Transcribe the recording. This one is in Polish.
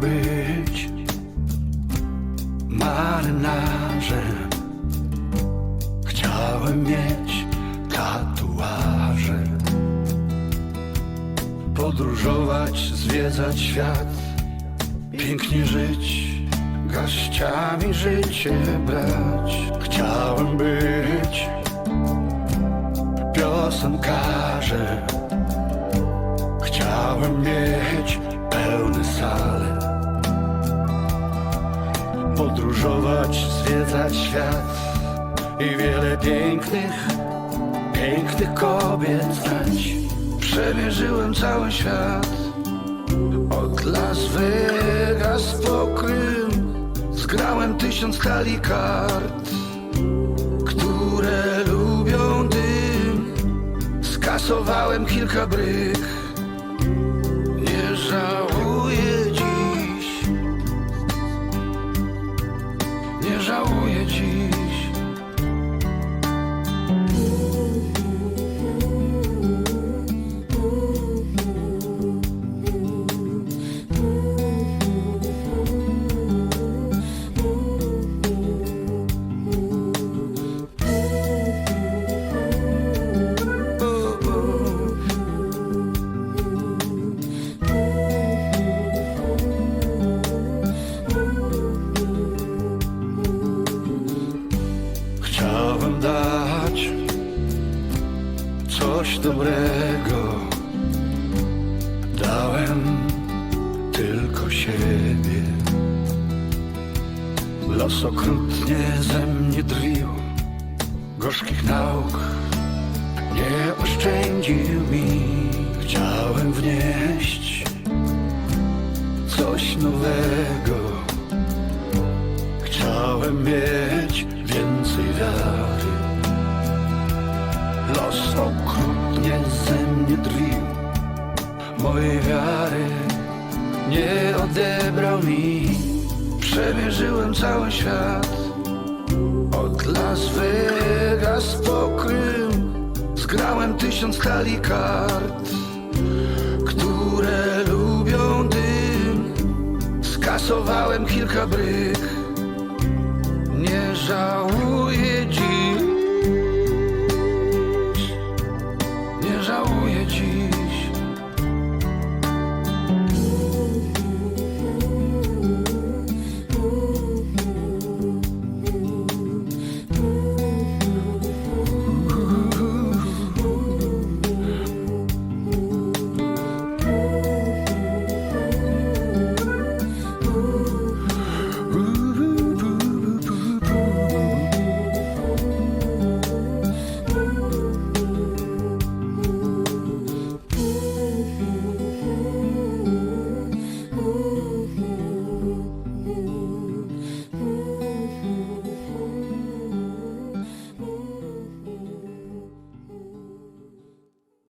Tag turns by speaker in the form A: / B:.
A: chciałbym być marynarzem. Chciałem mieć tatuaże, podróżować, zwiedzać świat, pięknie żyć, gaściami życie brać. Chciałem być piosenkarzem, chciałem mieć podróżować, zwiedzać świat i wiele pięknych, pięknych kobiet znać. Przemierzyłem cały świat od Las Vegas po Krym. Zgrałem tysiąc talii kart, które lubią dym. Skasowałem kilka bryk. Nie żałuję dobrego. Dałem tylko siebie. Los okrutnie ze mnie drwił, gorzkich nauk nie oszczędził mi. Chciałem wnieść coś nowego. Chciałem mieć więcej wiary. Los okrutnie ze mnie drwił. Mojej wiary nie odebrał mi. Przemierzyłem cały świat. Od Las Vegas po Krym. Zgrałem tysiąc talii kart, które lubią dym. Skasowałem kilka bryk. Nie żałuję